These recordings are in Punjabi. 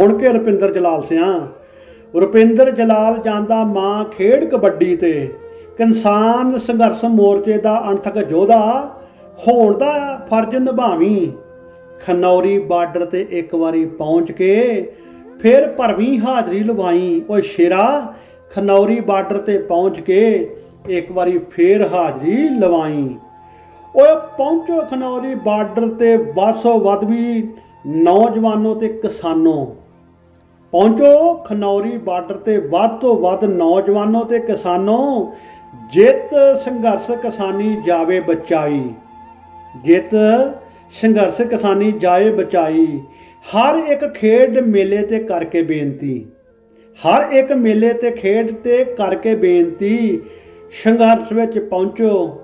ਹੁਣ ਕੇ ਰੁਪਿੰਦਰ ਜਲਾਲ ਸਿਆਂ। ਰੁਪਿੰਦਰ ਜਲਾਲ ਜਾਂਦਾ ਮਾਂ ਖੇਡ ਕਬੱਡੀ ਤੇ। ਕਿਸਾਨ ਸੰਘਰਸ਼ ਮੋਰਚੇ ਦਾ ਅਣਥਕ ਯੋਧਾ ਹੋਣ ਦਾ ਫਰਜ਼ ਨਿਭਾਵੀਂ। ਖਨੌਰੀ ਬਾਰਡਰ ਤੇ ਇੱਕ ਵਾਰੀ ਪਹੁੰਚ ਕੇ ਫਿਰ ਭਰਵੀਂ ਹਾਜ਼ਰੀ ਲਵਾਈ। ਓਏ ਸ਼ੇਰਾ, ਖਨੌਰੀ ਬਾਰਡਰ ਤੇ ਪਹੁੰਚ ਕੇ ਇੱਕ ਵਾਰੀ ਫੇਰ ਹਾਜ਼ਰੀ ਲਵਾਈ। ਓਏ ਪਹੁੰਚੋ ਖਨੌਰੀ ਬਾਰਡਰ ਤੇ, ਵਾਸੋ ਵੱਧ ਵੀ ਨੌਜਵਾਨੋ ਤੇ ਕਿਸਾਨੋ। ਪਹੁੰਚੋ ਖਨੌਰੀ ਬਾਰਡਰ ਤੇ ਵੱਧ ਤੋਂ ਵੱਧ ਨੌਜਵਾਨੋ ਤੇ ਕਿਸਾਨੋ, ਜਿੱਤ ਸੰਘਰਸ਼ ਕਿਸਾਨੀ ਜਾਵੇ ਬਚਾਈ। ਜਿੱਤ ਸੰਘਰਸ਼ ਕਿਸਾਨੀ ਜਾਏ ਬਚਾਈ। ਹਰ ਇੱਕ ਖੇਡ ਮੇਲੇ ਤੇ ਕਰਕੇ ਬੇਨਤੀ। ਹਰ ਇੱਕ ਮੇਲੇ ਤੇ ਖੇਡ ਤੇ ਕਰਕੇ ਬੇਨਤੀ। ਸੰਘਰਸ਼ ਵਿੱਚ ਪਹੁੰਚੋ।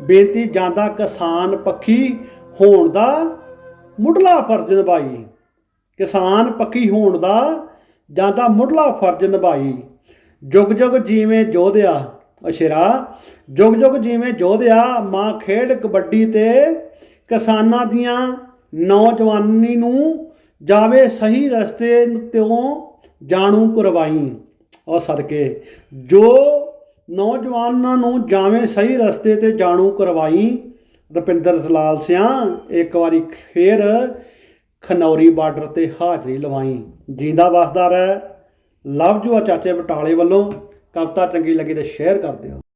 ਬੇਨਤੀ ਜਾਂਦਾ ਕਿਸਾਨ ਪੱਖੀ ਹੋਣ ਦਾ ਮੁੱਢਲਾ ਫਰਜ਼ ਨਿਭਾਈ। ਕਿਸਾਨ ਪੱਖੀ ਹੋਣ ਦਾ ਜਾਂ ਜਾਂਦਾ ਮੁੱਢਲਾ ਫਰਜ਼ ਨਿਭਾਈ। ਜੁਗ ਜੁਗ ਜੀਵੇਂ ਜੋਧਿਆ ਅਸ਼ਰਾ ਜੁਗ ਜੁਗ ਜੀਵੇਂ ਜੋਧਿਆ, ਮਾਂ ਖੇਡ ਕਬੱਡੀ ਤੇ ਕਿਸਾਨਾਂ ਦੀਆਂ ਨੌਜਵਾਨੀ ਨੂੰ ਜਾਵੇ ਸਹੀ ਰਸਤੇ ਤੋਂ ਜਾਣੂ ਕਰਵਾਈ। ਉਹ ਸਦਕੇ, ਜੋ ਨੌਜਵਾਨਾਂ ਨੂੰ ਜਾਵੇਂ ਸਹੀ ਰਸਤੇ ਤੇ ਜਾਣੂ ਕਰਵਾਈ। ਰੁਪਿੰਦਰ ਸਲਾਲ ਸਿਆਂ, ਇੱਕ ਵਾਰੀ ਫੇਰ ਖਨੌਰੀ ਬਾਰਡਰ ਤੇ ਹਾਜ਼ਰੀ ਲਵਾਈ। ਜਿੰਦਾ ਵਸਦਾ ਰਹਿ, ਲਵ ਜੂ ਆ ਚਾਚੇ ਬਟਾਲੇ ਵੱਲੋਂ। ਕਵਿਤਾ ਚੰਗੀ ਲੱਗੀ ਤੇ ਸ਼ੇਅਰ ਕਰ ਦਿਓ।